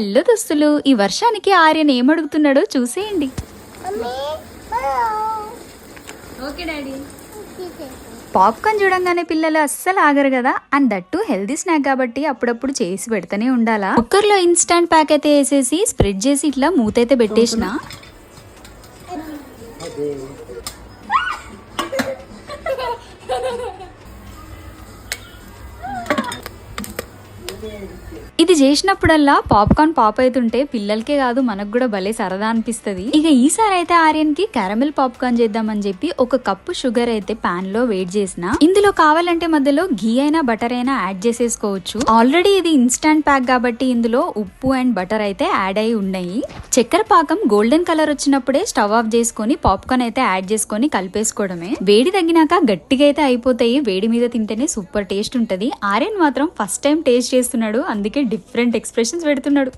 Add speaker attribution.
Speaker 1: Yellow దుస్తులు ఈ వర్షానికి ఆర్యన్ ఏమడుగుతున్నాడో చూసేయండి. Okay daddy. పాప్కార్న్ చూడంగానే పిల్లలు అస్సలు ఆగరు కదా అండ్ దట్టు హెల్దీ స్నాక్ కాబట్టి అప్పుడప్పుడు చేసి పెడతానే ఉండాలా? కుక్కర్లో ఇన్స్టాంట్ ప్యాక్ అయితే వేసేసి స్ప్రెడ్ చేసి ఇట్లా మూతైతే పెట్టేసిన? ఇది చేసినప్పుడల్లా పాప్కార్న్ పాప్ అవుతుంటే పిల్లలకే కాదు మనకు కూడా భలే సరదా అనిపిస్తది. ఇక ఈసారి అయితే ఆర్యన్కి క్యారమెల్ పాప్కార్న్ చేద్దామని చెప్పి ఒక కప్పు షుగర్ అయితే పాన్లో వేడి చేసిన. ఇందులో కావాలంటే మధ్యలో ఘీ అయినా బటర్ అయినా యాడ్ చేసేసుకోవచ్చు. ఆల్రెడీ ఇది ఇన్స్టాంట్ ప్యాక్ కాబట్టి ఇందులో ఉప్పు అండ్ బటర్ అయితే యాడ్ అయి ఉన్నాయి. చక్కెర పాకం గోల్డెన్ కలర్ వచ్చినప్పుడే స్టవ్ ఆఫ్ చేసుకొని పాప్కార్న్ అయితే యాడ్ చేసుకొని కలిపేసుకోవడమే. వేడి తగ్గినాక గట్టిగా అయితే అయిపోతాయి. వేడి మీద తింటేనే సూపర్ టేస్ట్ ఉంటది. ఆర్యన్ మాత్రం ఫస్ట్ టైం టేస్ట్ చేస్తున్నాడు అందుకే డిఫరెంట్ ఎక్స్ప్రెషన్స్ పెడుతున్నాడు.